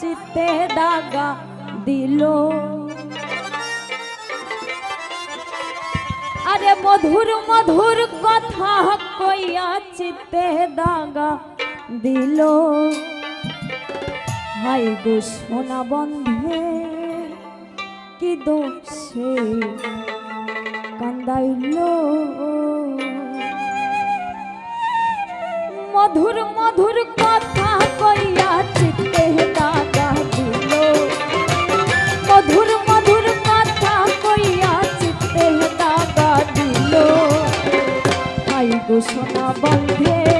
চিতে দাগা দিল। আরে মধুর মধুর কথা কইয়া চিতে দাগা দিল। হাই গো সোনা বন্ধে, কি দোষে কান্দাইল। মধুর মধুর সোনা বন্ধে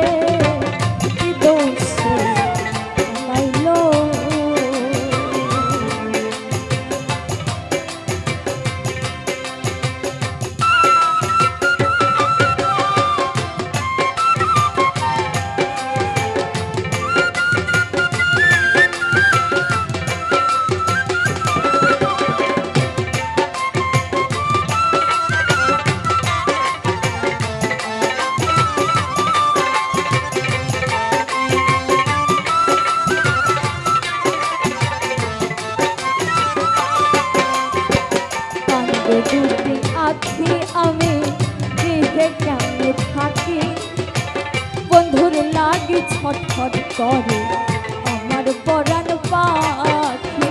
ছটফট করে, আমার পরাণ পাখি।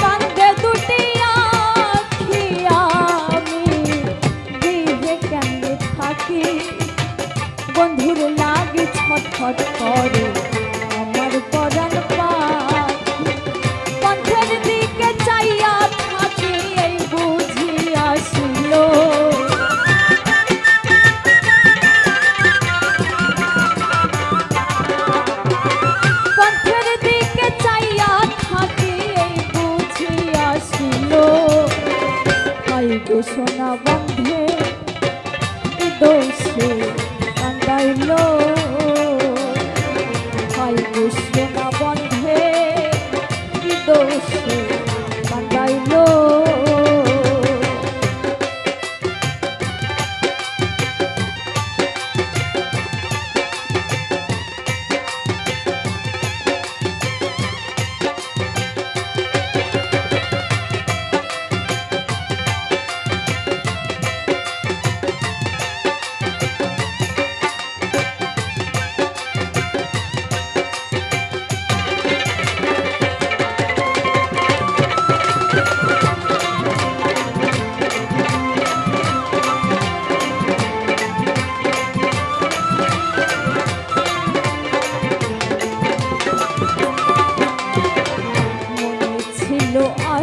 কান্দে দুটি আখি আমি, গৃহে কেন থাকি? বন্ধুর লাগি ছটফট করে কি দোষে কান্দাইল হাই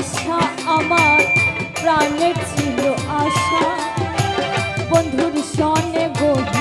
আশা আমার প্রাণের ছিল আশা। বন্ধুর সনে গহীন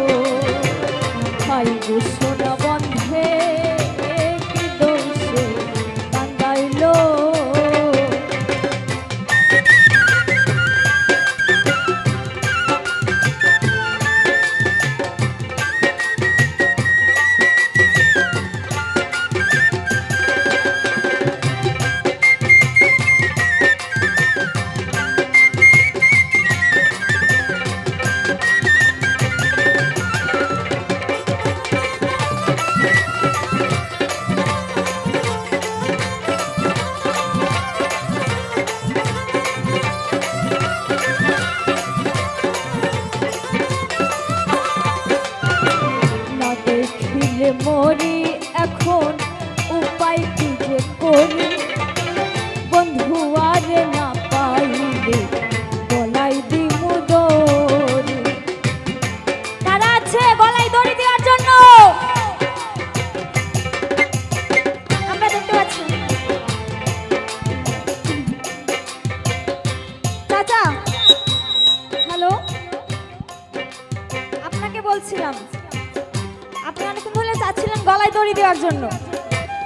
দেওয়ার জন্য।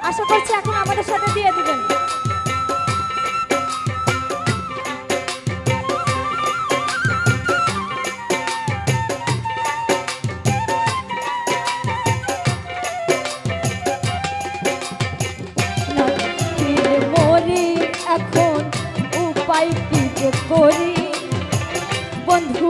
আশা করছি এখন আমাদের সাথে দিয়ে দিবেন। এখন করি? বন্ধু